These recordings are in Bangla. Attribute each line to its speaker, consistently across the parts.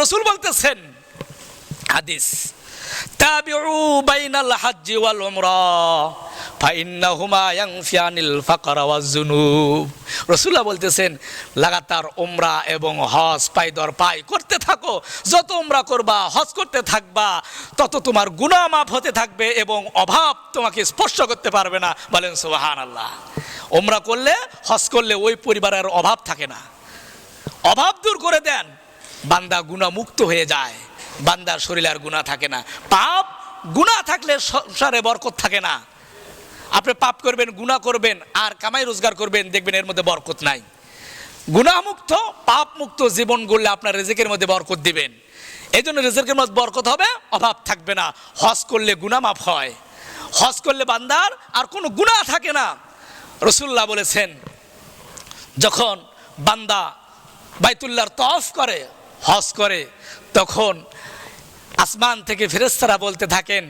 Speaker 1: রসুল বলতেছেন, হাদিস, তাবিউ বাইনাল হাজ্জি ওয়াল উমরা, ফাইন্নাহুমা ইয়ানফিয়ানিল ফাকরা ওয়াজ যুনুব বলতেছেন, লাগাতার উমরা এবং হজ পাইদর পাই করতে থাকো, যত উমরা করবা, হজ করতে থাকবা, তত তোমার গুনাহ মাফ হতে থাকবে এবং অভাব তোমাকে স্পর্শ করতে পারবে না। বলেন, সুবহানাল্লাহ, উমরা করলে, হজ করলে ওই পরিবারের অভাব থাকে না। অভাব দূর করে দেন। বান্দা গুণা মুক্ত হয়ে যায়। বান্দার শরীরে আর গুণা থাকে না। পাপ, গুণা থাকলে সংসারে বরকত থাকে না। আপনি পাপ করবেন, গুণা করবেন, আর কামাই রোজগার করবেন, দেখবেন এর মধ্যে বরকত নাই। গুণামুক্ত পাপ মুক্ত জীবন গড়লে আপনার রেজেকের মধ্যে বরকত দিবেন। এই জন্য রেজেকের মধ্যে বরকত হবে, অভাব থাকবে না। হজ করলে গুণা মাফ হয়। হজ করলে বান্দার আর কোনো গুণা থাকে না। রসুল্লাহ বলেছেন, যখন বান্দা বাইতুল্লাহর তফ করে হজ করে, তখন আসমান থেকে ফেরেস্তারা বলতে থাকেন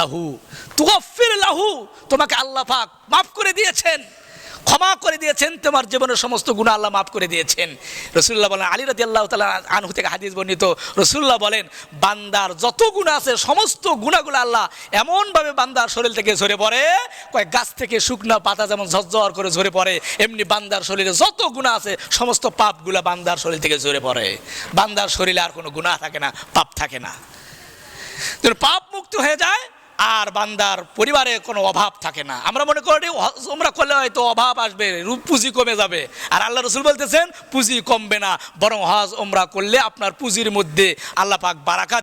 Speaker 1: লাহু লাহু, তোমাকে আল্লাহ পাক মাফ করে দিয়েছেন। ক্ষমা করে দিয়েছেন, তোমার জীবনের সমস্ত গুণা আল্লাহ মাফ করে দিয়েছেন। রসুল্লাহ বলেন, আলী রাজি আল্লাহ তালা আনহু থেকে হাদিস বর্ণিত, রসুল্লাহ বলেন, বান্দার যত গুণা আছে, সমস্ত গুণাগুলো আল্লাহ এমনভাবে বান্দার শরীর থেকে ঝরে পড়ে কয়েক গাছ থেকে শুকনো পাতা যেমন ঝরঝর করে ঝরে পড়ে, এমনি বান্দার শরীরে যত গুণা আছে, সমস্ত পাপগুলা বান্দার শরীর থেকে ঝরে পড়ে। বান্দার শরীরে আর কোনো গুণা থাকে না, পাপ থাকে না। পাপ মুক্ত হয়ে যায় আর বান্দার পরিবারে কোনো অভাব থাকে না। আমরা মনে করি আমরা করলে হয়তো অভাব আসবে, রূপ পুঁজি কমে যাবে। আর আল্লাহ রসুল বলতেছেন, পুঁজি কমবে না, বরং হজ ওমরা করলে আপনার পুঁজির মধ্যে আল্লাহ পাক বারাকাত